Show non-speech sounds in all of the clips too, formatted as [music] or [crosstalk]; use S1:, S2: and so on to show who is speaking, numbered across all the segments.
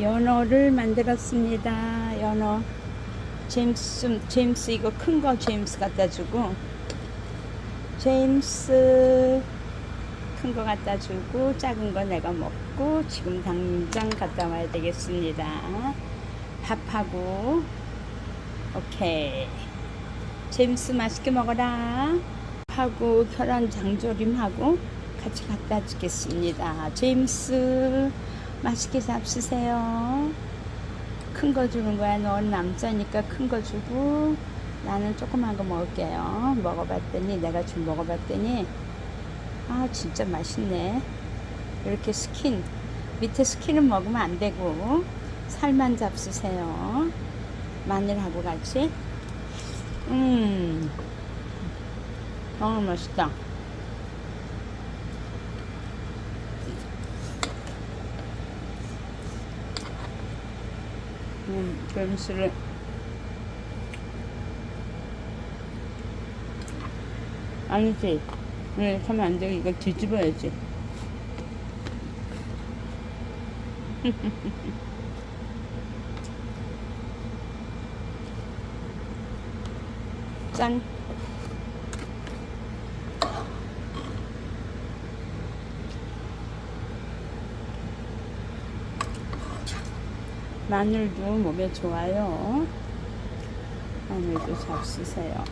S1: 연어를 만들었습니다. 연어. 제임스, 제임스 이거 큰 거 제임스 갖다 주고 제임스 큰 거 갖다 주고 작은 거 내가 먹고 지금 당장 갔다 와야 되겠습니다. 밥하고 오케이. 제임스 맛있게 먹어라. 하고 계란 장조림하고 같이 갖다 주겠습니다. 제임스 맛있게 잡수세요. 큰 거 주는 거야. 넌 남자니까 큰 거 주고 나는 조그만 거 먹을게요. 먹어봤더니 내가 좀 먹어봤더니 아 진짜 맛있네. 이렇게 스킨 밑에 스킨은 먹으면 안 되고 살만 잡수세요. 마늘하고 같이 음 너무 맛있다. 뱀스를 아니지. 네, 하면 안 돼. 이걸 뒤집어야지. [laughs] 짠. 마늘도 몸에 좋아요. 마늘도 잡수세요.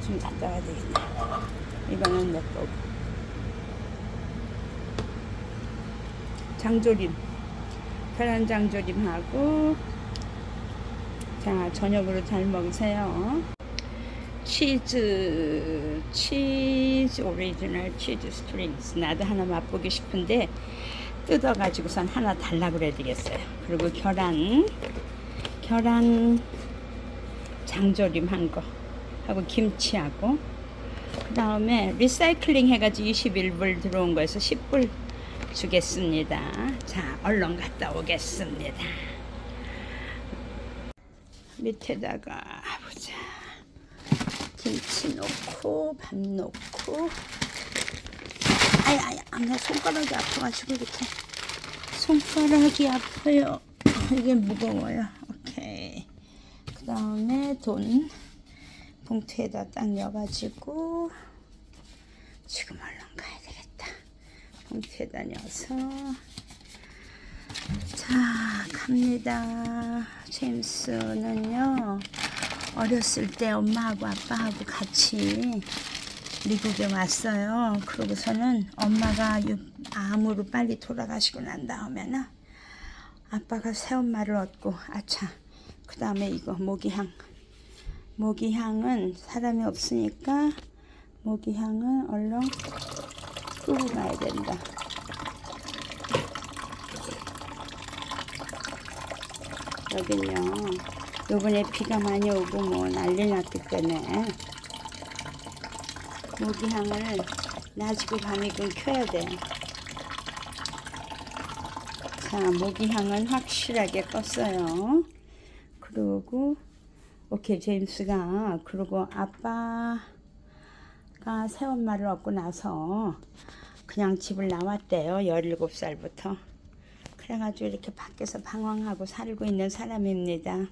S1: 좀 갖다가 되겠네. 이거는 내 거고. 장조림. 계란 장조림하고 자 저녁으로 잘 먹으세요. 치즈 치즈 오리지널 치즈 스트링스 나도 하나 맛보기 싶은데 뜯어가지고선 하나 달라 그래야 되겠어요. 그리고 계란 계란 장조림 한 거 하고 김치하고 그 다음에 리사이클링 해가지고 21불 들어온 거에서 10불 주겠습니다. 자 얼른 갔다 오겠습니다. 밑에다가 보자. 김치 넣고 밥 넣고. 아야 아야 아, 나 손가락이 아파가지고 이렇게. 손가락이 아파요. 이게 무거워요. 오케이. 그 다음에 돈 봉투에다 딱 넣어가지고 지금 얼른 가야 되겠다. 봉투에다 넣어서. 자 갑니다. 제임스는요 어렸을 때 엄마하고 아빠하고 같이 미국에 왔어요. 그러고서는 엄마가 유- 암으로 빨리 돌아가시고 난 다음에는 아빠가 새엄마를 얻고 아차 그 다음에 이거 모기향 모기향은 사람이 없으니까 모기향은 얼른 끄고 가야 된다. 여긴요. 요번에 비가 많이 오고 뭐 난리 났기 때문에 모기향을 낮이고 밤이고 켜야 돼. 자, 모기향은 확실하게 껐어요. 그러고 오케이 제임스가 그리고 아빠가 새 엄마를 얻고 나서 그냥 집을 나왔대요. 17살부터. 그래가지고 이렇게 밖에서 방황하고 살고 있는 사람입니다.